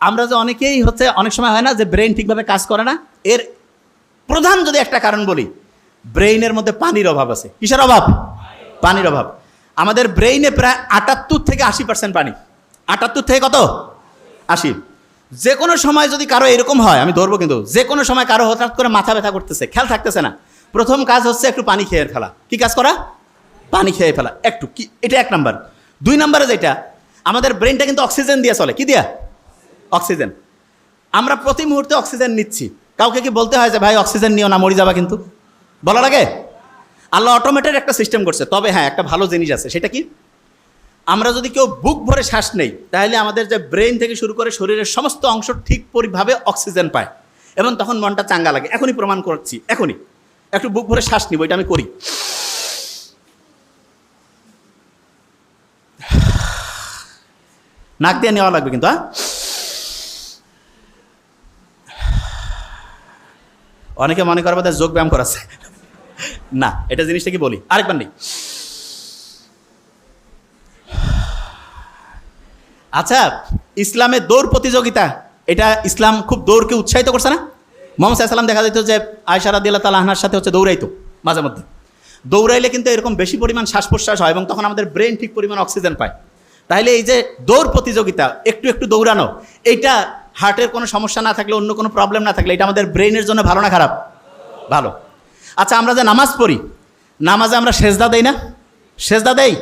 আমরা যে অনেকেই হচ্ছে, অনেক সময় হয় না যে ব্রেন ঠিকভাবে কাজ করে না? এর প্রধান যদি একটা কারণ বলি, ব্রেইনের মধ্যে পানির অভাব আছে। কিসের অভাব? পানির অভাব। আমাদের ব্রেইনে প্রায় আটাত্তর থেকে আশি পার্সেন্ট পানি। আটাত্তর থেকে কত? আশি। যে কোনো সময় যদি কারও এরকম হয়, আমি ধরবো কিন্তু, যে কোনো সময় কারও হঠাৎ করে মাথা ব্যথা করতেছে, খেয়াল থাকতেছে না। প্রথম কাজ হচ্ছে একটু পানি খেয়ে ফেলা। কি কাজ করা? পানি খেয়ে ফেলা। একটু, কি এটা এক নাম্বার। দুই নাম্বারে যেটা, আমাদের ব্রেনটা কিন্তু অক্সিজেন দিয়ে চলে। কি দিয়া? অক্সিজেন। আমরা প্রতি মুহূর্তে অক্সিজেন নিচ্ছি। কাউকে কি বলতে হয় যে, ভাই, অক্সিজেন নিও না, মরি যাবা কিন্তু? বলা লাগে আল্লাহ অটোমেটেড একটা সিস্টেম করছে। তবে হ্যাঁ একটা ভালো জিনিস আছে। সেটা কি? আমরা যদি কেউ বুক ভরে শ্বাস নেই, তাহলে আমাদের যে ব্রেন থেকে শুরু করে শরীরের সমস্ত অংশ ঠিক পরিভাবে অক্সিজেন পায়। এবং তখন মনটা চাঙ্গা লাগে। এখনই প্রমাণ করছি। এখনই। একটু বুক ভরে শ্বাস নিব, এটা আমি করি। নাক দিয়ে নেওয়া লাগবে কিন্তু হ্যাঁ? অনেকে মনে করবে তার যোগ ব্যায়াম করাচ্ছে। না, এটা জিনিসটা কি বলি? আরেকবার নেই। আচ্ছা ইসলামের দৌড় প্রতিযোগিতা, এটা ইসলাম খুব দৌড়কে উৎসাহিত করছে না? মোহাম্মদ সাল্লাম দেখা যেত যে আয়সারা দিল্লা তাল আহনার সাথে হচ্ছে দৌড়াইতো, মাঝে মধ্যে। দৌড়াইলে কিন্তু এরকম বেশি পরিমাণ শ্বাস প্রশ্বাস হয় এবং তখন আমাদের ব্রেন ঠিক পরিমাণ অক্সিজেন পায়। তাহলে এই যে দৌড় প্রতিযোগিতা, একটু একটু দৌড়ানো, এইটা হার্টের কোনো সমস্যা না থাকলে, অন্য কোনো প্রবলেম না থাকলে, এটা আমাদের ব্রেনের জন্য ভালো না খারাপ? ভালো। আচ্ছা আমরা যে নামাজ পড়ি, নামাজে আমরা সেজদা দেই না? সেজদা দেই?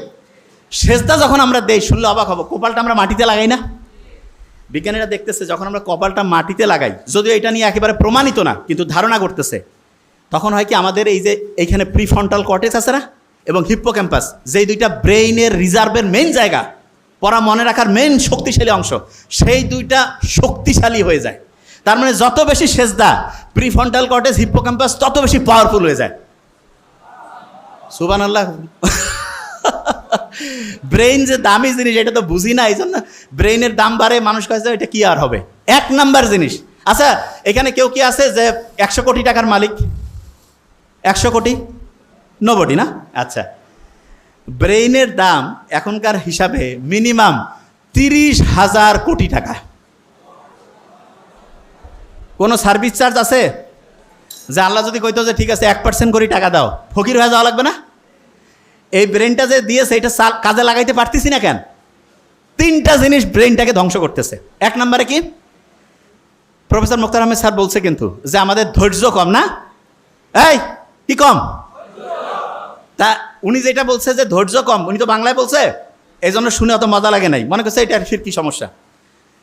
সেজদা যখন আমরা দেই, শুনলে অবাক হব, কপালটা আমরা মাটিতে লাগাই না? বিজ্ঞানীরা দেখতেছে, যখন আমরা কপালটা মাটিতে লাগাই, যদিও এটা নিয়ে একেবারে প্রমাণিত না, কিন্তু ধারণা করতেছে, তখন হয় কি আমাদের এই যে এইখানে প্রিফ্রন্টাল কটেজ আছে না? এবং হিপ্পো ক্যাম্পাস যেই দুইটা ব্রেইনের রিজার্ভের মেন জায়গা পড়া মনে রাখার মেন শক্তিশালী অংশ, সেই দুইটা শক্তিশালী হয়ে যায়। তার মানে যত বেশি সেজদা প্রিফ্রন্টাল কর্টেক্স হিপ্পোক্যাম্পাস তত বেশি পাওয়ারফুল হয়ে যায়। সুবান আল্লাহ ব্রেইন যে দামি জিনিস, এটা তো বুঝি না এই জন্য ব্রেইনের দাম বাড়ে, মানুষ কাছে এটা কি আর হবে? এক নাম্বার জিনিস। আচ্ছা এখানে কেউ কি আছে যে একশো কোটি টাকার মালিক? একশো কোটি? নবটি না? আচ্ছা। ব্রেইনের দাম এখনকার হিসাবে মিনিমাম তিরিশ হাজার কোটি টাকা। কোনো সার্ভিস চার্জ আছে? যে আল্লাহ যদি কইতো যে ঠিক আছে, এক পার্সেন্ট করে টাকা দাও, ফকির হয়ে যাওয়া লাগবে না? এই ব্রেনটা যে দিয়েছে, এটা কাজে লাগাইতে পারতেছি না কেন? তিনটা জিনিস ব্রেনটাকে ধ্বংস করতেছে। এক নম্বরে কি? প্রফেসর মুক্তার আহমেদ স্যার বলছে কিন্তু যে আমাদের ধৈর্য কম না? এই, কি কম? তা উনি যেটা বলছে যে ধৈর্য কম, উনি তো বাংলায় বলছে এই জন্য শুনে অত মজা লাগে নাই। মনে করছে এটা ফির কি সমস্যা?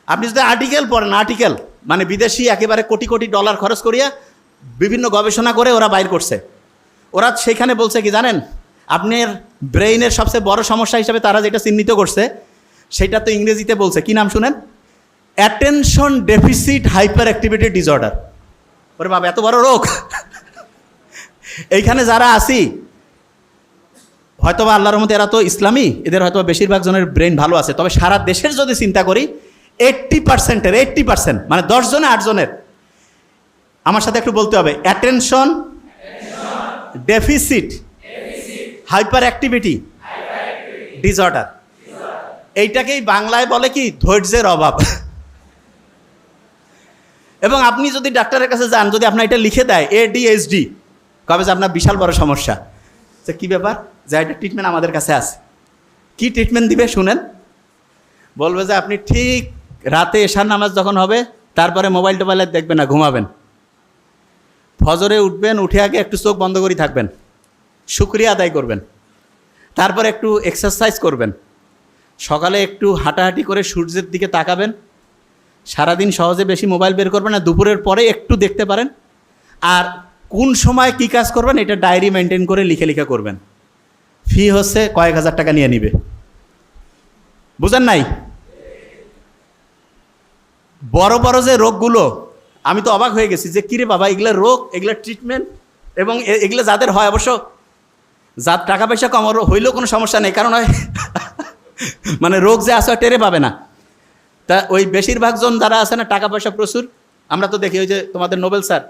আপনি যদি আর্টিকেল পড়েন আর্টিকেল মানে বিদেশি একেবারে কোটি কোটি ডলার খরচ করিয়া বিভিন্ন গবেষণা করে ওরা বাইর করছে। ওরা সেখানে বলছে কি জানেন, আপনার ব্রেইনের সবচেয়ে বড় সমস্যা হিসাবে তারা যেটা চিহ্নিত করছে, সেটা তো ইংরেজিতে বলছে। কি নাম শুনেন? Attention deficit hyper activity disorder ওরে বাবা, এত বড় রোগ। এইখানে যারা আসি হয়তোবা আল্লাহর মধ্যে এরা তো ইসলামী, এদের হয়তো বেশিরভাগ জনের ব্রেন ভালো আছে। তবে সারা দেশের যদি চিন্তা করি এইট্টি পার্সেন্টের এইট্টি পার্সেন্ট মানে দশ জনে আট আমার সাথে একটু বলতে হবে attention deficit hyper activity disorder এইটাকেই বাংলায় বলে কি, ধৈর্যের অভাব। এবং আপনি যদি ডাক্তারের কাছে যান, যদি আপনার এটা লিখে দেয় এডিএইচডি কবে যে আপনার বিশাল বড় সমস্যা। যে কী ব্যাপার? যা এটা ট্রিটমেন্ট আমাদের কাছে আছে। কি ট্রিটমেন্ট দিবে শুনেন? বলবে যে আপনি ঠিক রাতে এশার নামাজ যখন হবে, তারপরে মোবাইল টোবাইলে দেখবেন না, ঘুমাবেন। ফজরে উঠবেন, উঠে আগে একটু চোখ বন্ধ করে থাকবেন। শুক্রিয়া আদায় করবেন। তারপর একটু এক্সারসাইজ করবেন। সকালে একটু হাঁটাহাঁটি করে সূর্যের দিকে তাকাবেন। সারাদিন সহজে বেশি মোবাইল বের করবেন না, দুপুরের পরে একটু দেখতে পারেন। আর কোন সময় কী কাজ করবেন, এটা ডায়েরি মেনটেন করে লিখে লিখে করবেন। ফি হচ্ছে কয়েক হাজার টাকা নিয়ে নিবে। বুঝেন নাই? বড় বড় যে রোগগুলো, আমি তো অবাক হয়ে গেছি যে, কিরে বাবা, এগুলো রোগ, এগুলো ট্রিটমেন্ট এবং এগুলো যাদের হয় অবশ্য, যার টাকা পয়সা কম হইলেও কোনো সমস্যা নেই, কারণ হয় মানে রোগ যে আসে টেরে পাবে না। তা ওই বেশিরভাগ জন যারা আছে না, টাকা পয়সা প্রচুর। আমরা তো দেখি ওই যে তোমাদের নোবেল স্যার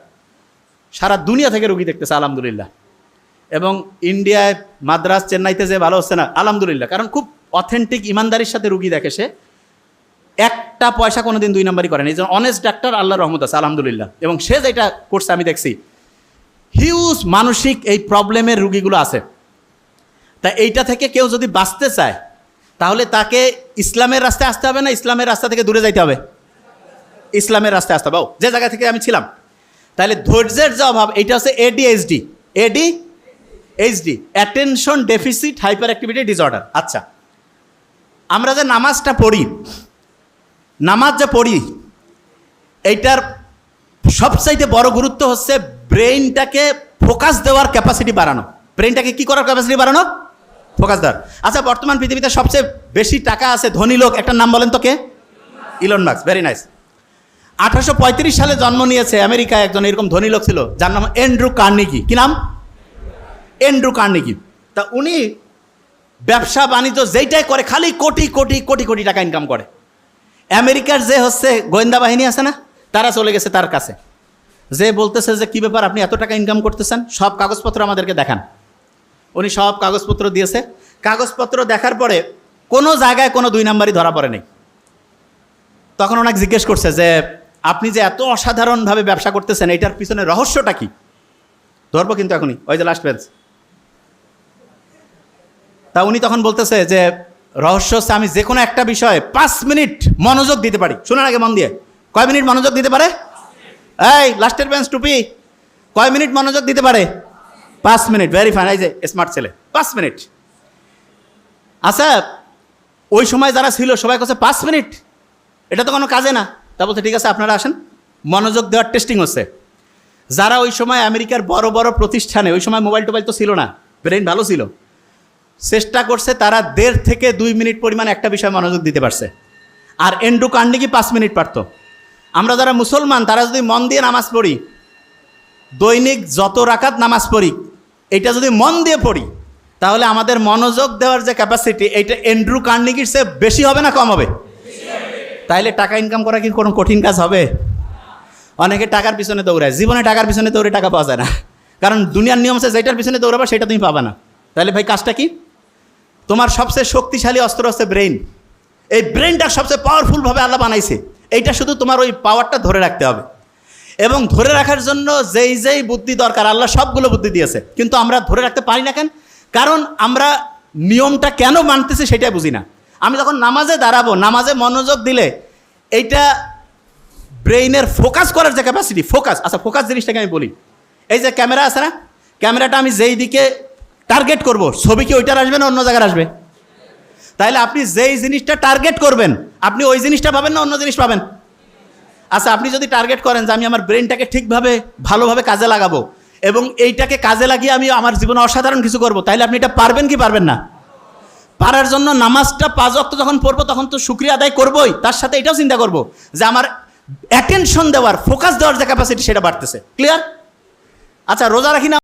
সারা দুনিয়া থেকে রুগী দেখতেছে, আলহামদুলিল্লাহ। এবং ইন্ডিয়ায় মাদ্রাস চেন্নাইতে যে ভালো হচ্ছে না, আলহামদুলিল্লাহ। কারণ খুব অথেন্টিক ইমানদারির সাথে রুগী দেখে সে। একটা পয়সা কোনোদিন দুই নাম্বারই করেন এই জন্য অনেস্ট ডাক্তার আল্লাহ রহমত আছে, আলহামদুলিল্লাহ। এবং সে যেটা করছে, আমি দেখছি হিউজ মানসিক এই প্রবলেমের রুগীগুলো আছে। তা এইটা থেকে কেউ যদি বাঁচতে চায়, তাহলে তাকে ইসলামের রাস্তায় আসতে হবে না, ইসলামের রাস্তা থেকে দূরে যাইতে হবে? ইসলামের রাস্তায় আসতে হবে। যে জায়গা থেকে আমি ছিলাম তাহলে ধৈর্যের যে অভাব, এটা হচ্ছে ADHD A D H D attention deficit hyperactivity disorder আচ্ছা আমরা যে নামাজটা পড়ি, নামাজ যে পড়ি, এইটার সবচাইতে বড় গুরুত্ব হচ্ছে ব্রেইনটাকে ফোকাস দেওয়ার ক্যাপাসিটি বাড়ানো। ব্রেইনটাকে কি করার ক্যাপাসিটি বাড়ানো? ফোকাস দেওয়ার। আচ্ছা বর্তমান পৃথিবীতে সবচেয়ে বেশি টাকা আছে ধনী লোক একটা নাম বলেন তো কে? ইলন মার্কস ভেরি নাইস আঠারোশো পঁয়ত্রিশ সালে জন্ম নিয়েছে আমেরিকায় একজন এরকম ধনী লোক ছিল, যার নাম এন্ড্রু কার্নিকি কি নাম? এন্ড্রু কার্নিকি তা উনি ব্যবসা, বাণিজ্য যেইটাই করে, খালি কোটি কোটি কোটি কোটি টাকা ইনকাম করে। আমেরিকার যে হচ্ছে গোয়েন্দা বাহিনী আছে না, তারা চলে গেছে তার কাছে। যে বলতেছে যে, কী ব্যাপার, আপনি এত টাকা ইনকাম করতেছেন? সব কাগজপত্র আমাদেরকে দেখান। উনি সব কাগজপত্র দিয়েছে। কাগজপত্র দেখার পরে কোনো জায়গায় কোনো দুই নাম্বারই ধরা পড়ে নেই। তখন ওনাকে জিজ্ঞেস করছে যে আপনি যে এত অসাধারণভাবে ব্যবসা করতেছেন, এটার পিছনে রহস্যটা কি? ধরবো কিন্তু এখনই। ওই যে লাস্ট পেজ তা উনি তখন বলতেছে যে, রহস্য হচ্ছে আমি যে কোনো একটা বিষয়ে পাঁচ মিনিট মনোযোগ দিতে পারি। শোনার আগে মন দিয়ে। কয় মিনিট মনোযোগ দিতে পারে? এই লাস্টের বেঞ্চ টুপি। কয় মিনিট মনোযোগ দিতে পারে? পাঁচ মিনিট। ভেরি ফাইন এই যে স্মার্ট ছেলে। পাঁচ মিনিট। আচ্ছা ওই সময় যারা ছিল, সবাই কাছে পাঁচ মিনিট। এটা তো কোনো কাজে না। তা বলতে ঠিক আছে, আপনারা আসেন। মনোযোগ দেওয়ার টেস্টিং হচ্ছে। যারা ওই সময় আমেরিকার বড় বড় প্রতিষ্ঠানে, ওই সময় মোবাইল টোবাইল তো ছিল না, ব্রেন ভালো ছিল, চেষ্টা করছে তারা দেড় থেকে দুই মিনিট পরিমাণ একটা বিষয়ে মনোযোগ দিতে পারছে। আর এন্ড্রু কান্ডিকি পাঁচ মিনিট পারতো। আমরা যারা মুসলমান, তারা যদি মন দিয়ে নামাজ পড়ি, দৈনিক যত রাকাত নামাজ পড়ি, এটা যদি মন দিয়ে পড়ি, তাহলে আমাদের মনোযোগ দেওয়ার যে ক্যাপাসিটি এইটা এন্ড্রু কার্নিকির চেয়ে বেশি হবে না কম হবে? তাইলে টাকা ইনকাম করা কি কোনো কঠিন কাজ হবে? অনেকে টাকার পিছনে দৌড়ায়। জীবনে টাকার পিছনে দৌড়ে টাকা পাওয়া যায় না। কারণ দুনিয়ার নিয়ম আছে যেটার পিছনে দৌড়াবা, সেটা তুমি পাবা না। তাহলে ভাই, কাজটা কি? তোমার সবচেয়ে শক্তিশালী অস্ত্র হচ্ছে ব্রেইন এই ব্রেইনটা সবচেয়ে পাওয়ারফুলভাবে আল্লাহ বানাইছে। এইটা শুধু তোমার ওই পাওয়ারটা ধরে রাখতে হবে। এবং ধরে রাখার জন্য যেই যেই বুদ্ধি দরকার, আল্লাহ সবগুলো বুদ্ধি দিয়েছে। কিন্তু আমরা ধরে রাখতে পারি না কেন? কারণ আমরা নিয়মটা কেন মানতেছি সেটাই বুঝি না। আমি যখন নামাজে দাঁড়াবো, নামাজে মনোযোগ দিলে এইটা ব্রেইনের ফোকাস করার যে ক্যাপাসিটি ফোকাস। আচ্ছা ফোকাস জিনিসটাকে আমি বলি। এই যে ক্যামেরা আছে না, ক্যামেরাটা আমি যেই দিকে টার্গেট করব ছবি কি ওইটার আসবে না, অন্য জায়গায় আসবে? তাহলে আপনি যেই জিনিসটা টার্গেট করবেন, আপনি ওই জিনিসটা পাবেন না অন্য জিনিস পাবেন? আচ্ছা আপনি যদি টার্গেট করেন যে আমি আমার ব্রেনটাকে ঠিকভাবে, ভালোভাবে কাজে লাগাবো, এবং এইটাকে কাজে লাগিয়ে আমি আমার জীবনে অসাধারণ কিছু করব তাহলে আপনি এটা পারবেন কি পারবেন না? পারার জন্য নামাজটা পাঁচ অক্ত যখন পড়ব, তখন তো শুক্রিয়া আদায় করবোই। তার সাথে এটাও চিন্তা করব যে আমার অ্যাটেনশন দেওয়ার ফোকাস দেওয়ার যে ক্যাপাসিটি সেটা বাড়তেছে। ক্লিয়ার আচ্ছা রোজা রাখি না